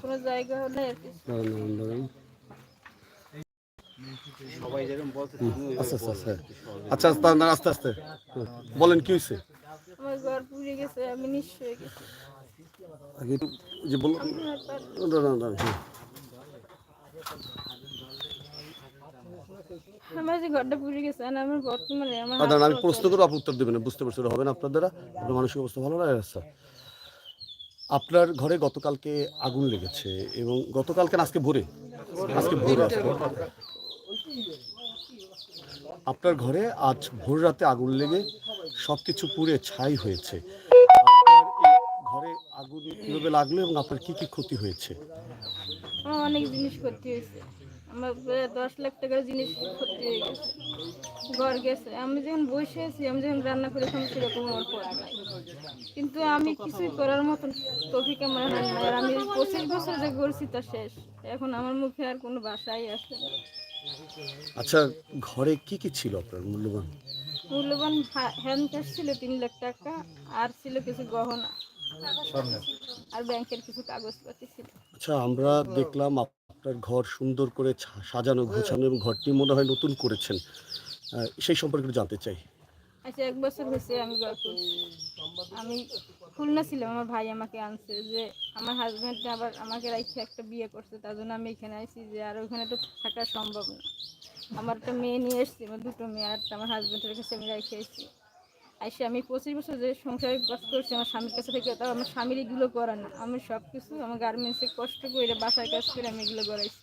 কোনো জায়গা হলে আর কি। দাঁড়ান দাঁড়ান দাঁড়ান আচ্ছা আচ্ছা আচ্ছা। আচ্ছা আস্তে আস্তে। বলেন কি হয়েছে? আমার ঘর পুড়ে গেছে আমি নিঃস্ব হয়ে গেছি। আগে যে হ্যাঁ। আমার যে ঘরটা পুড়ে গেছে আর আমার বর্তমানে আমার দাঁড়ান আমি হাত প্রশ্ন করব আপনি উত্তর দেবেন বুঝতে পারছি হবে না আপনার দ্বারা মানসিক অবস্থা ভালো লাগে আচ্ছা আপনার ঘরে গতকালকে আগুন লেগেছে এবং গতকালকে আজকে ভোরে? আজকে ভোরে আপনার ঘরে আজ ভোর রাতে আগুন লেগে সব কিছু পুড়ে ছাই হয়েছে। ঘরে আগুন কীভাবে লাগল এবং আপনার কি কি ক্ষতি হয়েছে? অনেক জিনিস ক্ষতি হয়েছে। আমার দশ লাখ টাকার জিনিস ক্ষতি হয়ে গেছে। ঘর গেছে। আমি যখন বসে আছি আমি যখন রান্না করেছিলাম সেরকম আমার পড়া নাই। কিন্তু আমি কিছুই করার মতন তফিক আমার হয় না আর আমি পঁচিশ বছর যে করছি তা শেষ। এখন আমার মুখে আর কোনো বাসাই আসে আচ্ছা ঘরে কি কি ছিল আপনার মূল্যবান? মূল্যবান হ্যান্ড ক্যাশ ছিল তিন লাখ টাকা আর ছিল কিছু গহনা। আর ব্যাংকের কিছু কাগজপাতি ছিল। আচ্ছা আমরা দেখলাম আপনার ঘর সুন্দর করে সাজানো, গোছানো এবং ঘরটি মনে হয় নতুন করেছেন। সেই সম্পর্কে জানতে চাই। আচ্ছা এক বছর হয়েছে আমি আমি খুলনা ছিলাম, আমার ভাই আমাকে আনছে যে আমার হাজব্যান্ড আবার আমাকে রাখছে একটা বিয়ে করছে, তার জন্য আমি এখানে আইছি যে আর ওখানে তো থাকা সম্ভব না। আমার একটা মেয়ে নিয়ে এসছি, আমার দুটো মেয়ে, আর আমার হাজব্যান্ডের কাছে আমি রেখে এসেছি আইসে আমি পঁচিশ বছর যে সংসারে কাজ করছি, আমার স্বামীর কাছে থেকে, তাও আমার স্বামীর এগুলো করার না। আমি সব কিছু আমার গার্মেন্টসে কষ্ট করে বাসায় কাজ করে আমি এগুলো করাইছি।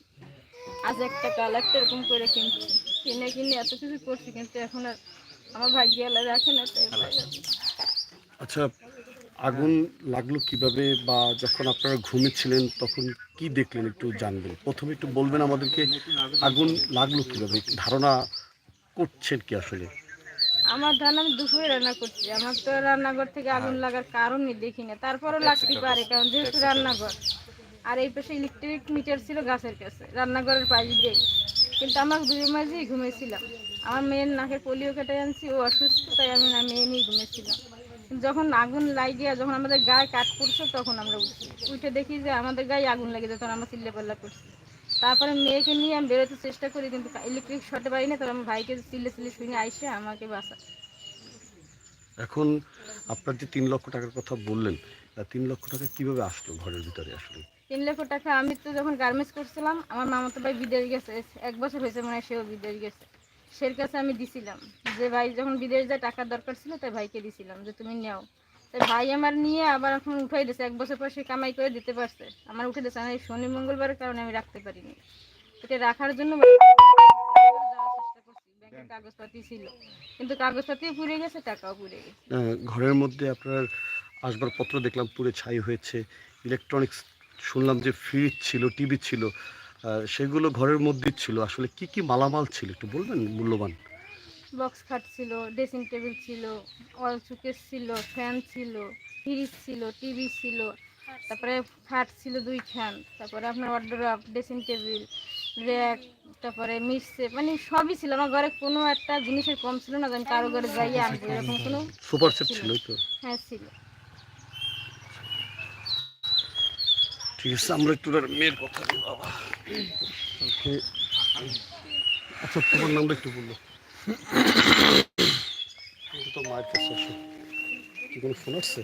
আজ একটা কাল, একটা এরকম করে কিনছি। কিনে কিনে এত কিছু করছি, কিন্তু এখন আর আমার ভাগ্য আল্লাহ রাখে না, তাই আচ্ছা আগুন লাগল কীভাবে বা যখন আপনারা ঘুমিয়েছিলেন, তখন কি দেখলেন একটু জানবেন? প্রথমে একটু বলবেন আমাদেরকে, আগুন লাগল কীভাবে? ধারণা করছেন কি আসলে? আমার ধান আমি দুপুরে রান্না করছি। আমার তো রান্নাঘর থেকে আগুন লাগার কারণই দেখি না তারপরও লাগতে পারে কারণ যেহেতু রান্নাঘর। আর এই পাশে ইলেকট্রিক মিটার ছিল গাছের কাছে রান্নাঘরের পাশ দিয়ে কিন্তু আমরা দুই মাঝেই ঘুমেছিলাম। আমার মেয়ের নাকে পোলিও কেটে আনছি ও অসুস্থ তাই আমি না মেয়ে নিয়ে ঘুমেছিলাম। যখন আগুন লাগিয়ে যখন আমাদের গায়ে কাট পড়ছে তখন আমরা উঠছি উঠে দেখি যে আমাদের গায়ে আগুন লেগে তখন আমরা চিল্লে পাল্লা করছি। তারপরে মেয়েকে নিয়ে আমি বেরোতে চেষ্টা করি কিন্তু ইলেকট্রিক শর্টে পারি না তবে আমার ভাইকে চিল্লে চিল্লে শুনে আইসে আমাকে বাসা এখন আপনার যে তিন লক্ষ টাকার কথা বললেন তিন লক্ষ টাকা কীভাবে আসলো ঘরের ভিতরে আসলে? তিন লক্ষ টাকা আমি তো যখন গার্মেন্টস করছিলাম আমার মামাতো ভাই বিদেশ গেছে এক বছর হয়েছে মনে হয় সেও বিদেশ গেছে। সের কাছে আমি দিছিলাম যে ভাই যখন বিদেশ যায় টাকার দরকার ছিল তাই ভাইকে দিছিলাম যে তুমি নাও। ভাই আমার নিয়ে আবার এখন উঠাই দিয়েছে এক বছর পর সে কামাই করে দিতে পারছে। আমার উঠে দিয়েছে আমি শনি মঙ্গলবারের কারণে আমি রাখতে পারিনি। এটা রাখার জন্য ব্যাংকের কাগজপাতি ছিল। কিন্তু কাগজপাতিও পুড়ে গেছে টাকাও পুড়ে গেছে। ঘরের মধ্যে আপনার আসবাবপত্র দেখলাম পুরে ছাই হয়েছে। ইলেকট্রনিক্স শুনলাম যে ফ্রিজ ছিল টিভি ছিল। সেগুলো ঘরের মধ্যে ছিল। আসলে কি কি মালামাল ছিল একটু বলবেন মূল্যবান? বক্স খাট ছিল ড্রেসিং টেবিল ছিল ওয়াল সুকেস ছিল ফ্যান ছিল ফ্রিজ ছিল টিভি ছিল তারপরে খাট ছিল দুই দুইখান তারপরে আপনার ওয়ার্ড্রপ ড্রেসিং টেবিল র্যাক তারপরে মিক্সে মানে সবই ছিল। আমার ঘরে কোনো একটা জিনিসের কম ছিল না আমি কারও ঘরে যাই আনব এরকম কোনো সুপার সেট ছিল। তো। হ্যাঁ ছিল। ঠিক আছে আমরা একটু মেয়ের কথা বলি বাবা। ওকে। আচ্ছা তোমার নামটা একটু বলল তো মায়ের কাছে আসো। কি কোনো ফোন আসছে?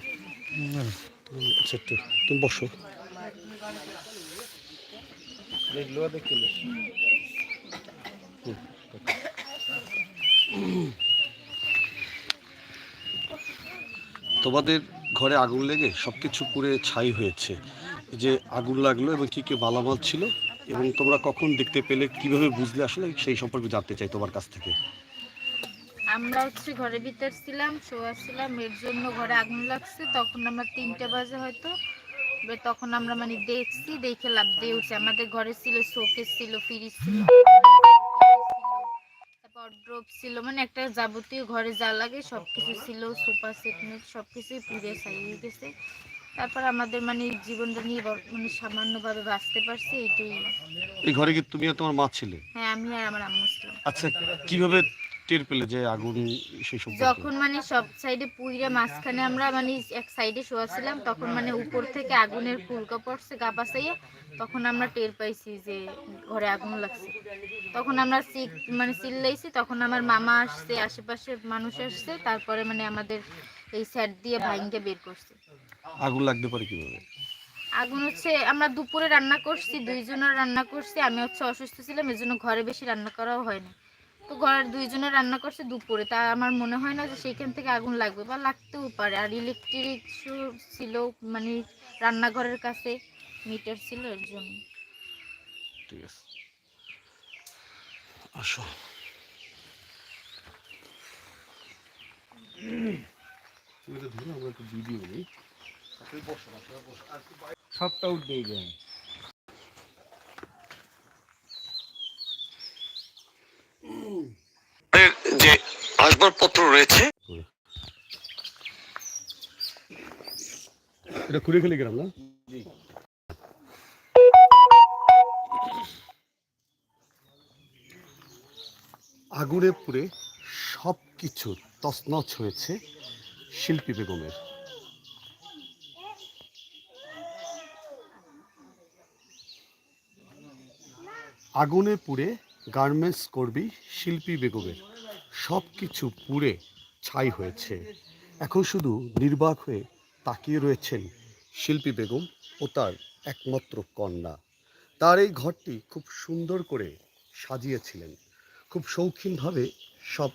আচ্ছা একটু তুমি বসো। তোমাদের ঘরে আগুন লেগে সব কিছু পুড়ে ছাই হয়েছে। যে আগুন লাগল এবং কি কি মালামাল ছিল এবং তোমরা কখন দেখতে পেলে কীভাবে বুঝলে আসলে সেই সম্পর্কে জানতে চাই তোমার কাছ থেকে। আমরা হচ্ছে ঘরের ভিতর ছিলাম শোয়া ছিলাম এর জন্য ঘরে আগুন লাগছে। তখন আমরা তিনটে বাজে হয়তো। তখন আমরা মানে দেখছি দেখে লাভ দিয়ে উঠছে। আমাদের ঘরে ছিল শোকেস ছিল ফ্রিজ ছিল তারপর ড্রপ ছিল মানে একটা যাবতীয় ঘরে যা লাগে সবকিছু ছিল সোফা সেট নেট সবকিছুই পুড়ে ছাই হয়ে গেছে তারপর আমাদের মানে জীবনটা নিয়ে মানে সামান্যভাবে বাঁচতে পারছি এটাই এই ঘরে কি তুমি আর তোমার মা ছিলে? হ্যাঁ আমি আর আমার আম্মু ছিলাম। আচ্ছা কীভাবে টের পেলে যে আগুন সেই সব যখন মানে সব সাইডে পুইরা মাঝখানে আমরা মানে এক সাইডে শোয়াছিলাম তখন মানে উপর থেকে আগুনের ফুলকা পড়ছে গা তখন আমরা টের পাইছি যে ঘরে আগুন লাগছে। তখন আমরা চিক মানে চিল্লাইছি তখন আমার মামা আসছে আশেপাশে মানুষ আসছে তারপরে মানে আমাদের এই স্যাট দিয়ে ভাইঙ্গে বের করছে। আগুন লাগতে পারে কীভাবে? আগুন হচ্ছে আমরা দুপুরে রান্না করছি দুইজনের রান্না করছি আমি হচ্ছে অসুস্থ ছিলাম জন্য ঘরে বেশি রান্না করাও হয়নি তো ঘরের দুইজনে রান্না করছে দুপুরে। তা আমার মনে হয় না যে সেইখান থেকে আগুন লাগবে বা লাগতেও পারে। আর ইলেকট্রিক ছিল মানে রান্নাঘরের কাছে মিটার ছিল এর জন্য। ঠিক আছে। আসো। সবটা উঠবেই যায় যে আসবাবপত্র রয়েছে। এটা খুলে খেলে গেলাম না? আগুনে পুড়ে সব কিছু তছনছ হয়েছে শিল্পী বেগমের। আগুনে পুড়ে গার্মেন্টস কর্মী শিল্পী বেগমের। সব কিছু পুড়ে ছাই হয়েছে। এখন শুধু নির্বাক হয়ে তাকিয়ে রয়েছেন শিল্পী বেগম ও তার একমাত্র কন্যা। তার এই ঘরটি খুব সুন্দর করে সাজিয়েছিলেন। খুব শৌখিনভাবে সব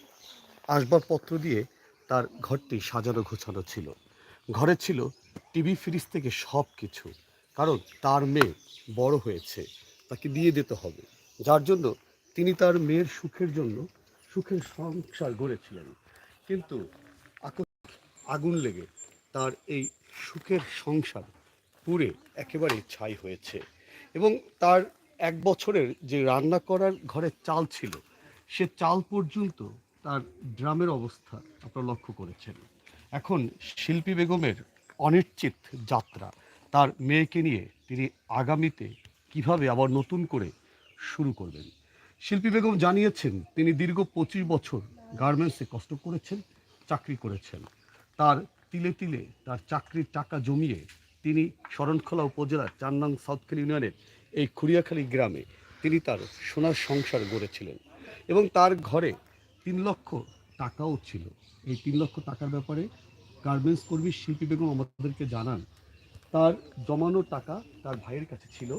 আসবাবপত্র দিয়ে তার ঘরটি সাজানো গোছানো ছিল। ঘরে ছিল টিভি, ফ্রিজ থেকে সব কিছু কারণ তার মেয়ে বড় হয়েছে, তাকে দিয়ে দিতে হবে। যার জন্য তিনি তার মেয়ের সুখের জন্য সুখের সংসার গড়েছিলেন। কিন্তু আগুন লেগে তার এই সুখের সংসার পুড়ে একেবারে ছাই হয়েছে এবং তার এক বছরের যে রান্না করার ঘরে চাল ছিল, সে চাল পর্যন্ত তার ড্রামের অবস্থা আপনারা লক্ষ্য করেছেন। এখন শিল্পী বেগমের অনিশ্চিত যাত্রা তার মেয়েকে নিয়ে তিনি আগামীতে কীভাবে আবার নতুন করে শুরু করবেন? শিল্পী বেগম জানিয়েছেন, তিনি দীর্ঘ পঁচিশ বছর গার্মেন্টসে কষ্ট করেছেন, চাকরি করেছেন। তার তিলে তিলে তার চাকরির টাকা জমিয়ে তিনি শরণখোলা উপজেলার চার নং সাউথখালী ইউনিয়নের এই খুরিয়াখালী গ্রামে তিনি তার সোনার সংসার গড়েছিলেন এবং তার ঘরে তিন লক্ষ টাকাও ছিল। এই তিন লক্ষ টাকার ব্যাপারে গার্মেন্টস কর্মী শিল্পী বেগম আমাদেরকে জানান, তার জমানো টাকা তার ভাইয়ের কাছে ছিল।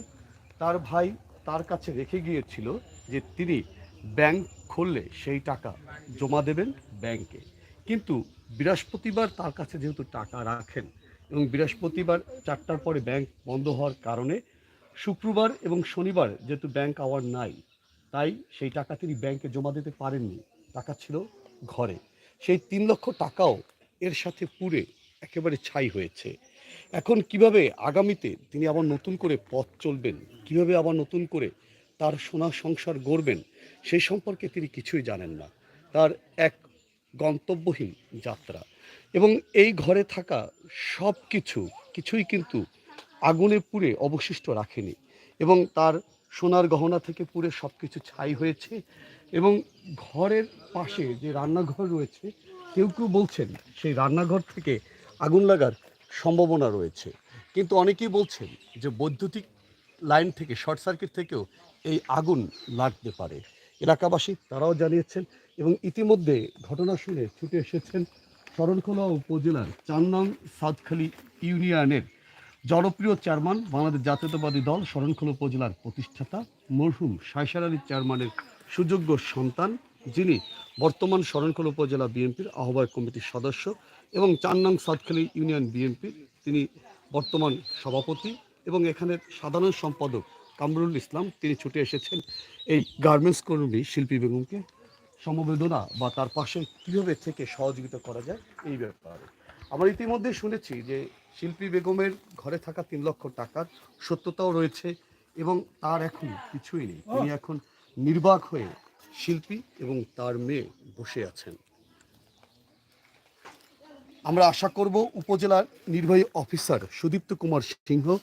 তার ভাই তার কাছে রেখে গিয়েছিল যে তিনি ব্যাংক খুললে সেই টাকা জমা দেবেন ব্যাংকে। কিন্তু বৃহস্পতিবার তার কাছে যেহেতু টাকা রাখেন এবং বৃহস্পতিবার চারটার পরে ব্যাংক বন্ধ হওয়ার কারণে শুক্রবার এবং শনিবার যেহেতু ব্যাংক আওয়ার নাই, তাই সেই টাকা তিনি ব্যাংকে জমা দিতে পারেননি। টাকা ছিল ঘরে। সেই তিন লক্ষ টাকাও এর সাথে পুড়ে একেবারে ছাই হয়েছে। এখন কীভাবে আগামীতে তিনি আবার নতুন করে পথ চলবেন, কীভাবে আবার নতুন করে তার সোনা সংসার গড়বেন, সেই সম্পর্কে তিনি কিছুই জানেন না। তার এক গন্তব্যহীন যাত্রা। এবং এই ঘরে থাকা সব কিছু কিছুই কিন্তু আগুনে পুড়ে অবশিষ্ট রাখেনি এবং তার সোনার গহনা থেকে পুড়ে সব কিছু ছাই হয়েছে এবং ঘরের পাশে যে রান্নাঘর রয়েছে, কেউ কেউ বলছেন সেই রান্নাঘর থেকে আগুন লাগার সম্ভাবনা রয়েছে। কিন্তু অনেকেই বলছেন যে বৈদ্যুতিক লাইন থেকে, শর্ট সার্কিট থেকেও এই আগুন লাগতে পারে। এলাকাবাসী তারাও জানিয়েছেন এবং ইতিমধ্যে ঘটনা শুনে ছুটে এসেছেন শরণখোলা উপজেলার চার সাতখালী ইউনিয়নের জনপ্রিয় চেয়ারম্যান, বাংলাদেশ জাতীয়তাবাদী দল, শরণখোলা উপজেলার প্রতিষ্ঠাতা মরহুম সাইসার আলী চেয়ারম্যানের সুযোগ্য সন্তান। যিনি বর্তমান শরণখোলা উপজেলা বিএনপির আহ্বায়ক কমিটির সদস্য এবং চার নং সাতখালী ইউনিয়ন বিএনপির তিনি বর্তমান সভাপতি এবং এখানের সাধারণ সম্পাদক কামরুল ইসলাম। তিনি ছুটে এসেছেন এই গার্মেন্টস কর্মী শিল্পী বেগমকে। সমবেদনা বা তার পাশে কীভাবে থেকে সহযোগিতা করা যায় এই ব্যাপারে। আমরা ইতিমধ্যে শুনেছি যে শিল্পী বেগমের ঘরে থাকা তিন লক্ষ টাকার সত্যতাও রয়েছে এবং তার এখন কিছুই নেই। তিনি এখন নির্বাক হয়ে শিল্পী এবং তার মেয়ে বসে আছেন। আমরা আশা করব উপজেলার নির্বাহী অফিসার সুদীপ্ত কুমার সিংহ।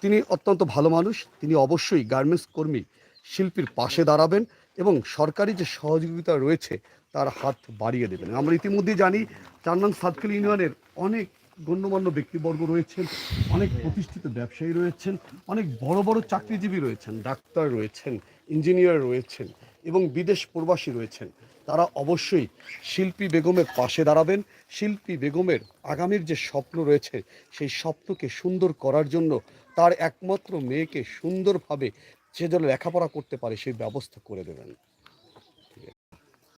তিনি অত্যন্ত ভালো মানুষ। তিনি অবশ্যই গার্মেন্টস কর্মী, শিল্পীর পাশে দাঁড়াবেন এবং সরকারি যে সহযোগিতা রয়েছে তার হাত বাড়িয়ে দেবেন। আমরা ইতিমধ্যে জানি চার নং সাতখালি ইউনিয়নের অনেক গণ্যমান্য ব্যক্তিবর্গ রয়েছেন, অনেক প্রতিষ্ঠিত ব্যবসায়ী রয়েছেন, অনেক বড় বড় চাকরিজীবী রয়েছেন, ডাক্তার রয়েছেন, ইঞ্জিনিয়ার রয়েছেন এবং বিদেশ প্রবাসী রয়েছেন। তারা অবশ্যই শিল্পী বেগমের পাশে দাঁড়াবেন। শিল্পী বেগমের আগামীর যে স্বপ্ন রয়েছে, সেই স্বপ্নকে সুন্দর করার জন্য তার একমাত্র মেয়েকে সুন্দরভাবে সে যেন লেখাপড়া করতে পারে, সেই ব্যবস্থা করে দেবেন।